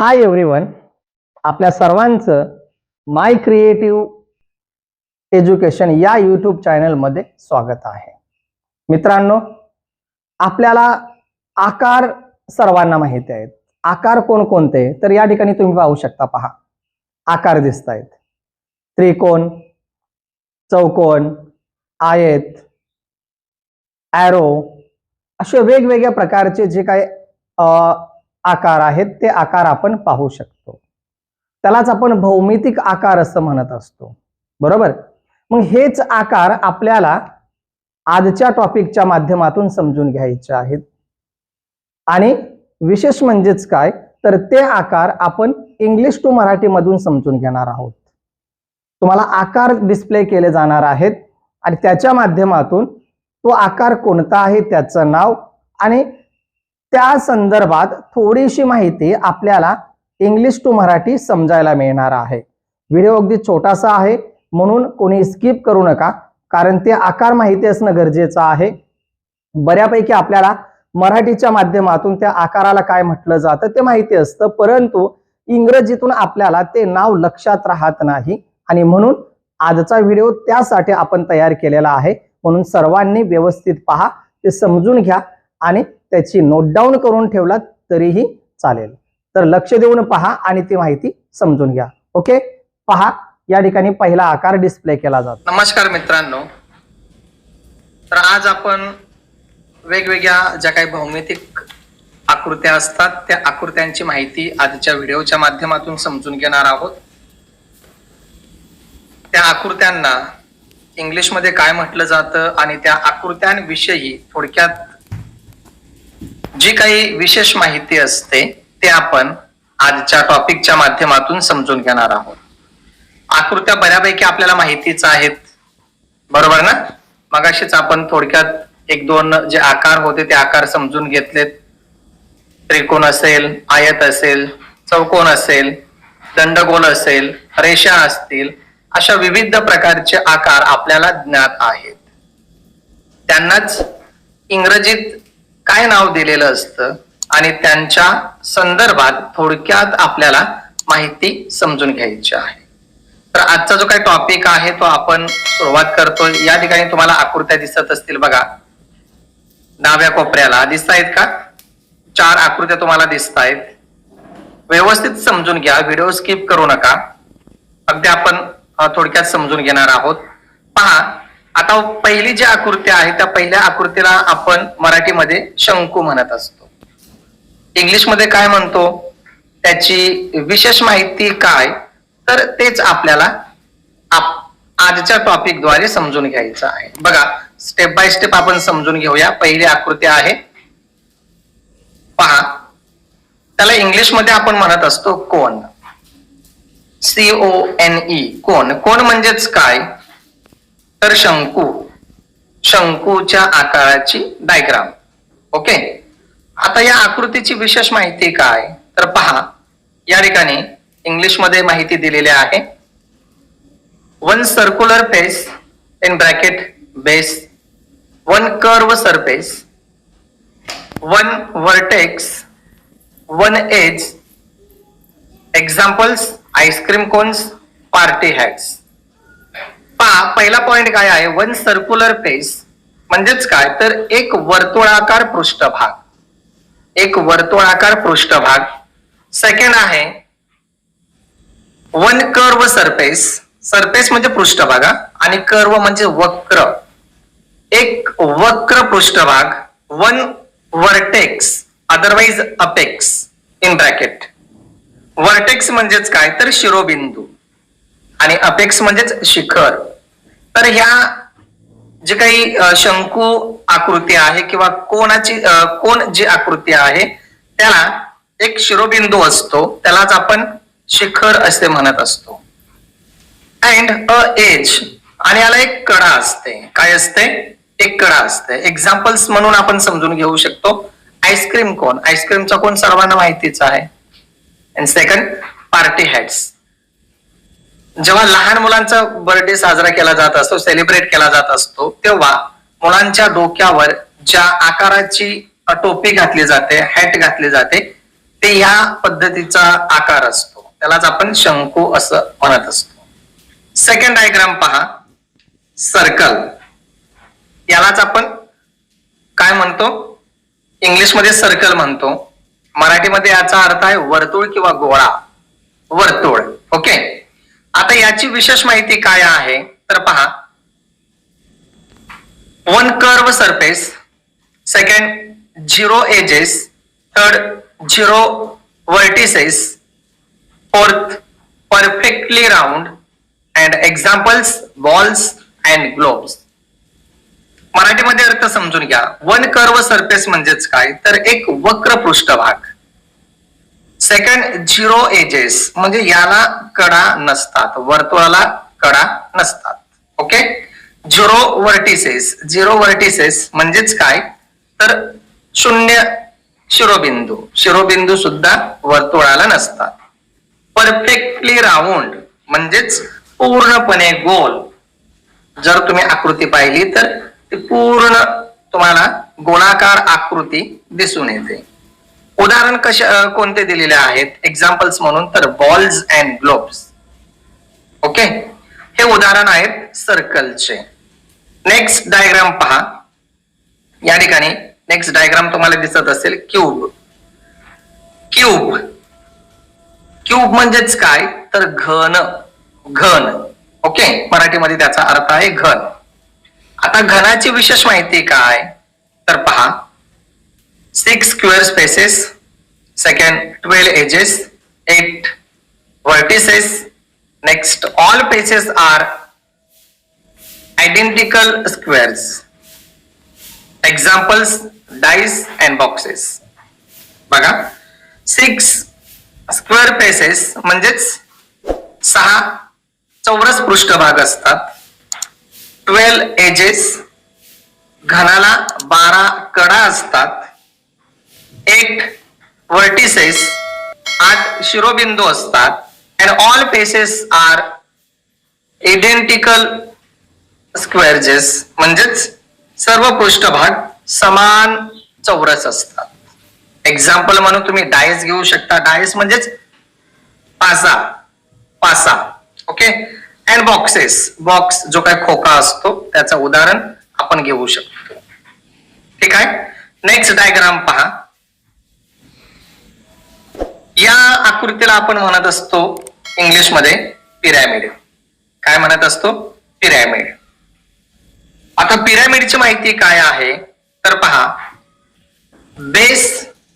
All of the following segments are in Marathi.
हाय एव्हरीवन आपल्या सर्वांचं माय क्रिएटिव्ह एज्युकेशन या यूट्यूब चॅनलमध्ये स्वागत आहे. मित्रांनो आपल्याला आकार सर्वांना माहिती आहेत. आकार कोणकोणते? तर या ठिकाणी तुम्ही पाहू शकता पहा. आकार दिसत आहेत त्रिकोण चौकोन आयत ॲरो असे वेगवेगळ्या प्रकारचे जे काही अ, आकार आहेत ते आकार आपण पाहू शकतो. त्यालाच आपण भौमितिक आकार असं म्हणत असतो. बरोबर? मग हेच आकार आपल्याला आजच्या टॉपिकच्या माध्यमातून समजून घ्यायचे आहेत. आणि विशेष म्हणजेच काय? तर ते आकार आपण इंग्लिश टू मराठी मधून समजून घेणार आहोत. तुम्हाला आकार डिस्प्ले केले जाणार आहेत आणि त्याच्या माध्यमातून तो आकार कोणता आहे त्याचं नाव आणि त्या संदर्भात थोडीशी माहिती आपल्याला इंग्लिश टू मराठी समजायला मिळणार आहे. व्हिडिओ अगदी छोटासा आहे म्हणून कोणी स्किप करू नका कारण ते आकार माहिती असणं गरजेचं आहे. बऱ्यापैकी आपल्याला मराठीच्या माध्यमातून त्या आकाराला काय म्हटलं जातं ते माहिती असतं परंतु इंग्रजीतून आपल्याला ते नाव लक्षात राहत नाही. आणि म्हणून आजचा व्हिडिओ त्यासाठी आपण तयार केलेला आहे म्हणून सर्वांनी व्यवस्थित पहा ते समजून घ्या आणि त्याची नोट डाऊन करून ठेवला तरीही चालेल. तर लक्ष देऊन पहा आणि ती माहिती समजून घ्या. ओके पहा या ठिकाणी पहिला आकार डिस्प्ले केला जातो. नमस्कार मित्रांनो. तर आज आपण वेगवेगळ्या ज्या काही भौमितिक आकृत्या असतात त्या आकृत्यांची माहिती आजच्या व्हिडिओच्या माध्यमातून समजून घेणार आहोत. त्या आकृत्यांना इंग्लिशमध्ये काय म्हटलं जातं आणि त्या आकृत्यांविषयी थोडक्यात जी काही विशेष माहिती असते ते आपण आजच्या टॉपिकच्या माध्यमातून समजून घेणार आहोत. आकृत्या बऱ्यापैकी आपल्याला माहितीच आहेत. बरोबर ना? मगाशीच आपण थोडक्यात एक दोन जे आकार होते ते आकार समजून घेतलेत. त्रिकोण असेल आयत असेल चौकोन असेल दंडगोल असेल रेषा असतील अशा विविध प्रकारचे आकार आपल्याला ज्ञात आहेत. त्यांनाच इंग्रजीत काय नाव दिलेलं असतं आणि त्यांच्या संदर्भात थोडक्यात आपल्याला माहिती समजून घ्यायची आहे. तर आजचा जो काही टॉपिक आहे तो आपण सुरुवात करतोय. या ठिकाणी तुम्हाला आकृत्या दिसत असतील बघा. डाव्या कोपऱ्याला. दिसत आहेत का? चार आकृत्या तुम्हाला दिसत आहेत व्यवस्थित समजून घ्या. व्हिडिओ स्किप करू नका. अगदी आपण थोडक्यात समजून घेणार आहोत. पहा आता पहिली जी आकृती आहे त्या पहिल्या आकृतीला आपण मराठीमध्ये शंकू म्हणत असतो. इंग्लिशमध्ये काय म्हणतो? त्याची विशेष माहिती काय? तर तेच आपल्याला आप- आजच्या टॉपिकद्वारे समजून घ्यायचं आहे. बघा स्टेप बाय स्टेप आपण समजून घेऊया. पहिली आकृती आहे. पहा. त्याला इंग्लिशमध्ये आपण म्हणत असतो कोण? सीओ एन ई कोण? कोण म्हणजेच काय? तर शंकू शंकूच्या आकाराची डायग्राम ओके आता या आकृतीची विशेष माहिती काय? तर पहा या ठिकाणी इंग्लिशमध्ये माहिती दिलेली आहे. One circular face in bracket base one curve surface one vertex one edge examples ice cream cones party hats पहा पहिला पॉइंट काय आहे? वन सर्क्युलर फेस म्हणजेच काय? तर एक वर्तुळाकार पृष्ठभाग. एक वर्तुळाकार पृष्ठभाग. सेकंड आहे वन कर्व सरफेस सरफेस म्हणजे पृष्ठभाग आणि कर्व म्हणजे वक्र. एक वक्र पृष्ठभाग one vertex otherwise apex in bracket vertex म्हणजेच काय? तर शिरोबिंदू. आणि अपेक्स म्हणजेच शिखर. तर ह्या जे काही शंकू आकृती आहे किंवा कोणाची कोण जी आकृती आहे त्याला एक शिरोबिंदू असतो त्यालाच आपण शिखर असे म्हणत असतो. अँड अ एज आणि याला एक कडा असते. काय असते? एक कडा असते. एक्झाम्पल्स म्हणून आपण समजून घेऊ शकतो. आईस्क्रीम कोण? आईस्क्रीमचा कोण सर्वांना माहितीच आहे? अँड सेकंड पार्टी हॅट्स जेव्हा लहान मुलांचा बर्थडे साजरा केला जात असतो सेलिब्रेट केला जात असतो तेव्हा मुलांच्या डोक्यावर ज्या आकाराची टोपी घातली जाते हॅट घातली जाते ते ह्या पद्धतीचा आकार असतो. त्यालाच आपण शंकू असं म्हणत असतो. सेकंड डायग्राम पहा. सर्कल यालाच आपण काय म्हणतो? इंग्लिशमध्ये सर्कल म्हणतो. मराठीमध्ये याचा अर्थ आहे वर्तुळ किंवा गोळा वर्तुळ. ओके आता याची विशेष माहिती काय आहे? तर पहा. One curve surface second zero edges third zero vertices fourth perfectly round and examples balls and globes मराठीमध्ये अर्थ समजून घ्या. वन कर्व सरफेस म्हणजेच काय? तर एक वक्र पृष्ठभाग सेकंड झिरो एजेस म्हणजे याला कडा नसतात. वर्तुळाला कडा नसतात. Okay zero vertices zero vertices म्हणजेच काय? तर शून्य शिरोबिंदू. शिरोबिंदू सुद्धा वर्तुळाला नसतात. परफेक्टली राऊंड म्हणजेच पूर्णपणे गोल. जर तुम्ही आकृती पाहिली तर ती पूर्ण तुम्हाला गोलाकार आकृती दिसून येते. उदाहरण कशा कोणते दिलेले आहेत? एक्झाम्पल्स म्हणून तर बॉल्स अँड ग्लोब्स ओके हे उदाहरण आहेत सर्कलचे नेक्स्ट डायग्राम पहा. या ठिकाणी नेक्स्ट डायग्राम तुम्हाला दिसत असेल क्यूब क्यूब क्यूब म्हणजेच काय? तर घन. घन. ओके मराठीमध्ये त्याचा अर्थ आहे घन. आता घनाची विशेष माहिती काय? तर पहा. Six square spaces, second 12 edges, eight vertices. Next all faces are identical squares. Examples dice and boxes. बघा. सिक्स स्क्वेअर पेसेस म्हणजेच सहा चौरस पृष्ठभाग असतात. ट्वेल्व एजेस घनाला बारा कडा असतात. एक वर्टिसेस आठ शिरोबिंदू असतात. And all faces are identical squares म्हणजेच सर्व पृष्ठभाग समान चौरस असतात. एक्झाम्पल म्हणून तुम्ही डायस घेऊ शकता. डायस म्हणजेच पासा. पासा. ओके अँड बॉक्सेस बॉक्स जो काय खोका असतो त्याचं उदाहरण आपण घेऊ शकतो. ठीक आहे? नेक्स्ट डायग्राम पहा या आकृतीला आपण म्हणत असतो इंग्लिशमध्ये पिरॅमिड. काय म्हणत असतो? पिरॅमिड. आता पिरॅमिडची माहिती काय आहे? तर पहा. Base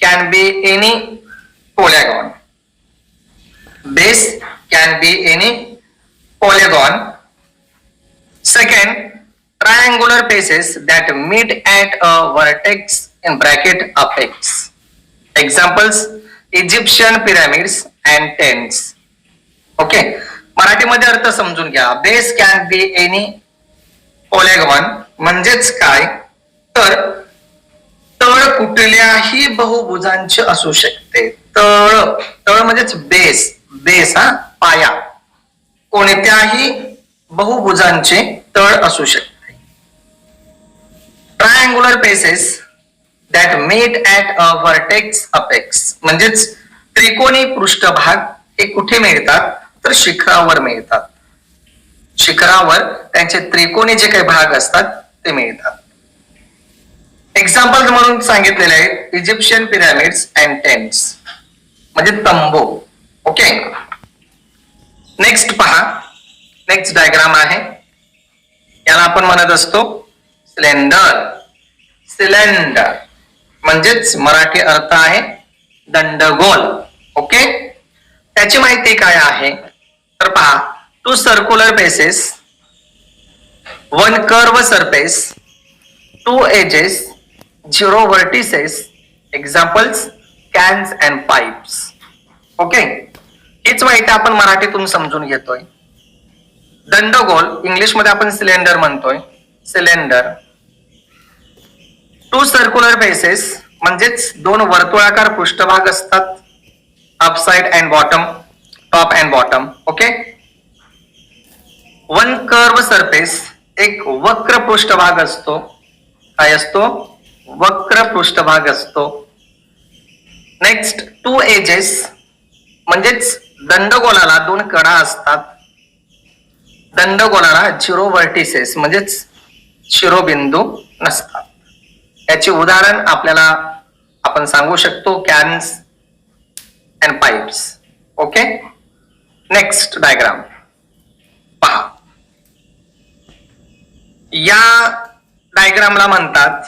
can be any polygon. Base can be any polygon. Second triangular faces that meet at a vertex in bracket apex examples Egyptian pyramids and tents okay मराठीमध्ये अर्थ समजून घ्या. Base can be any polygon म्हणजेच काय? तर तळ कुठल्याही बहुभुजांचे असू शकते. तळ तळ म्हणजेच बेस बेस हा पाया. कोणत्याही बहुभुजांचे तळ असू शकते. Triangular faces that met at a vertex apex म्हणजेच त्रिकोणी पृष्ठभाग हे कुठे मिळतात? तर शिखरावर मिळतात. शिखरावर त्यांचे त्रिकोणी जे काही भाग असतात ते मिळतात. एक्झाम्पल म्हणून सांगितलेले आहे इजिप्शियन पिरामिड्स अँड टेन्ट्स म्हणजे तंबू. ओके नेक्स्ट पहा. नेक्स्ट डायग्राम आहे. याला आपण म्हणत असतो सिलेंडर सिलेंडर म्हणजेच मराठी अर्थ आहे दंडगोल. ओके? त्याची माहिती काय आहे? तर पहा two circular bases one curve surface two edges zero vertices examples cans and pipes okay? हीच माहिती आपण मराठीतून समजून घेतोय. दंडगोल इंग्लिशमध्ये आपण सिलेंडर म्हणतोय. सिलेंडर टू सर्क्युलर बेसेस म्हणजेच दोन वर्तुळाकार पृष्ठभाग असतात upside and bottom top and bottom okay one curve surface एक वक्र पृष्ठभाग असतो. काय असतो? वक्र पृष्ठभाग असतो. नेक्स्ट टू एजेस म्हणजेच दंडगोलाला दोन कडा असतात. दंडगोलाला झिरो व्हर्टिसेस म्हणजेच शिरोबिंदू नसतात. याचे उदाहरण आपल्याला आपण सांगू शकतो cans and pipes okay next diagram पहा. या डायग्रामला म्हणतात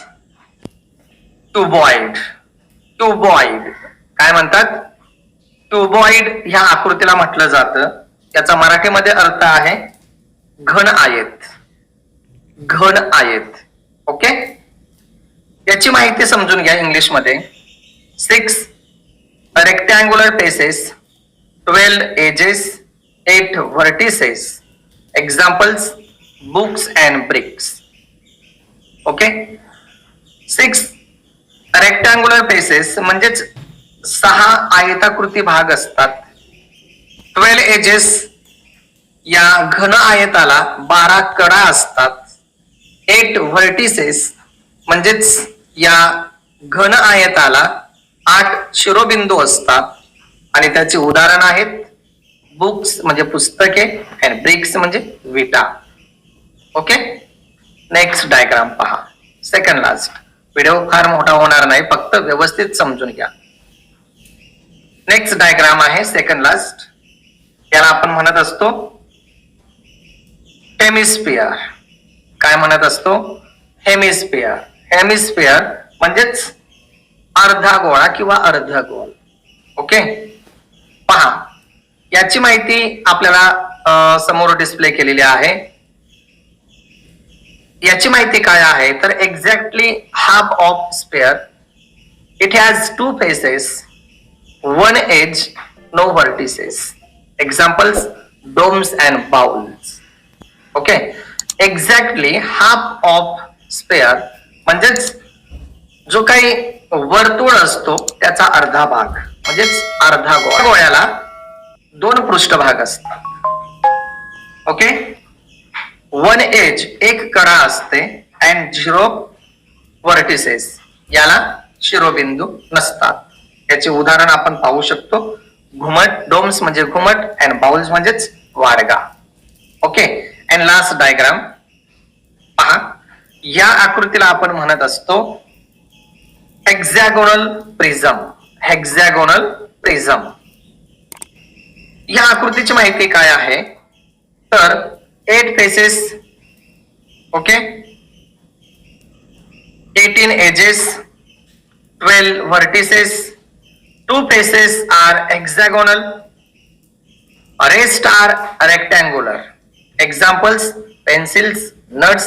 ट्युबॉइड ट्युबॉइड काय म्हणतात? ट्युबॉइड ह्या आकृतीला म्हटलं जातं. याचा मराठीमध्ये अर्थ आहे घन आयत. घन आयत. ओके याची माहिती समजून घ्या इंग्लिशमध्ये six rectangular faces twelve edges eight vertices examples books and bricks okay six rectangular faces म्हणजेच सहा आयताकृती भाग असतात. ट्वेल्व एजेस या घन आयताला बारा कडा असतात. एट व्हर्टिसेस म्हणजेच या घन आयताला आठ शिरोबिंदू असतात. आणि त्याचे उदाहरण आहेत बुक्स म्हणजे पुस्तके अँड ब्रिक्स म्हणजे विटा. ओके? नेक्स्ट डायग्राम पहा. सेकंड लास्ट व्हिडिओ फार मोठा होणार नाही फक्त व्यवस्थित समजून घ्या. नेक्स्ट डायग्राम आहे सेकंड लास्ट याला आपण म्हणत असतो टेमिस्पियर काय म्हणत असतो? हेमिस्पियर हेमिस्फिअर म्हणजेच अर्धा गोळा किंवा अर्ध गोल. ओके पहा याची माहिती आपल्याला समोर डिस्प्ले केलेली आहे. याची माहिती काय आहे? तर exactly half of sphere it has two faces one edge no vertices examples domes and bowls okay exactly half of sphere म्हणजेच जो काही वर्तुळ असतो त्याचा अर्धा भाग. म्हणजेच अर्धा गोळा. गोळ्याला दोन पृष्ठभाग असतात. ओके? वन एज एक कडा असते अँड झिरो वर्टिसेस याला शिरोबिंदू नसतात. याचे उदाहरण आपण पाहू शकतो. घुमट डोम्स म्हणजे घुमट अँड बाउल्स म्हणजेच वाडगा. ओके? अँड लास्ट डायग्राम पहा. या आकृतीला आपण म्हणत असतो हेक्झॅगोनल प्रिझम हेक्झॅगोनल प्रिझम या आकृतीची माहिती काय आहे? तर eight faces okay eighteen edges twelve vertices two faces are hexagonal rest are rectangular examples pencils nuts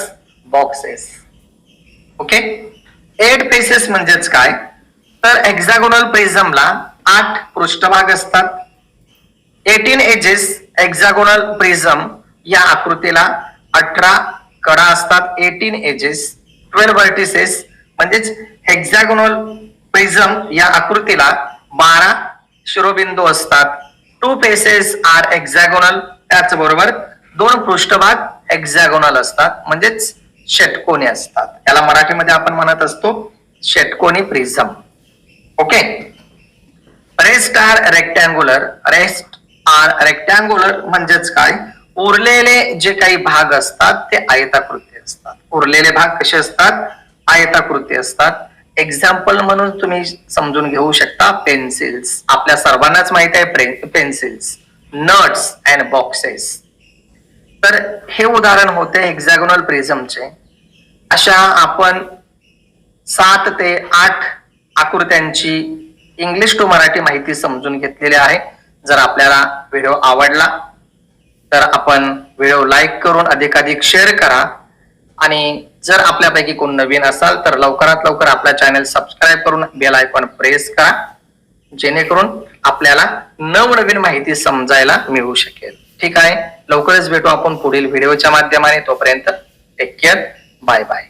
boxes okay eight faces म्हणजेच काय? तर एक्झॅगोनल प्रिझमला आठ पृष्ठभाग असतात. एटीन एजेस एक्झॅगोनल प्रिझम या आकृतीला अठरा कडा असतात. एटीन एजेस ट्वेल्व व्हर्टिसेस म्हणजेच हेक्झॅगोनल प्रिझम या आकृतीला बारा शिरोबिंदू असतात. टू फेसेस आर एक्झॅगोनल त्याचबरोबर दोन पृष्ठभाग एक्झॅगोनल असतात. म्हणजेच षटकोनी असतात. याला मराठीमध्ये आपण म्हणत असतो षटकोनी prism. Okay? Rest are rectangular. Rest are rectangular म्हणजेच काय? उरलेले जे काही भाग असतात ते आयताकृती असतात. उरलेले भाग कसे असतात? आयताकृती असतात. एक्झाम्पल म्हणून तुम्ही समजून घेऊ शकता पेन्सिल्स आपल्या सर्वांनाच माहीत आहे पेन्सिल्स नट्स अँड बॉक्सेस तर हे उदाहरण होते एक्झॅगोनल प्रिझमचे अशा आपण सात ते आठ आकृत्यांची इंग्लिश टू मराठी माहिती समजून घेतलेली आहे. जर आपल्याला व्हिडिओ आवडला तर आपण व्हिडिओ लाईक करून अधिकाधिक शेअर करा. आणि जर आपल्यापैकी कोण नवीन असाल तर लवकरात लवकर आपला चॅनल सबस्क्राईब करून बेल आयकॉन प्रेस करा. जेणेकरून आपल्याला नवनवीन माहिती समजायला मिळू शकेल. ठीक आहे. लवकरच भेटू आपण पुढील व्हिडिओच्या माध्यमाने. तोपर्यंत टेक केअर बाय बाय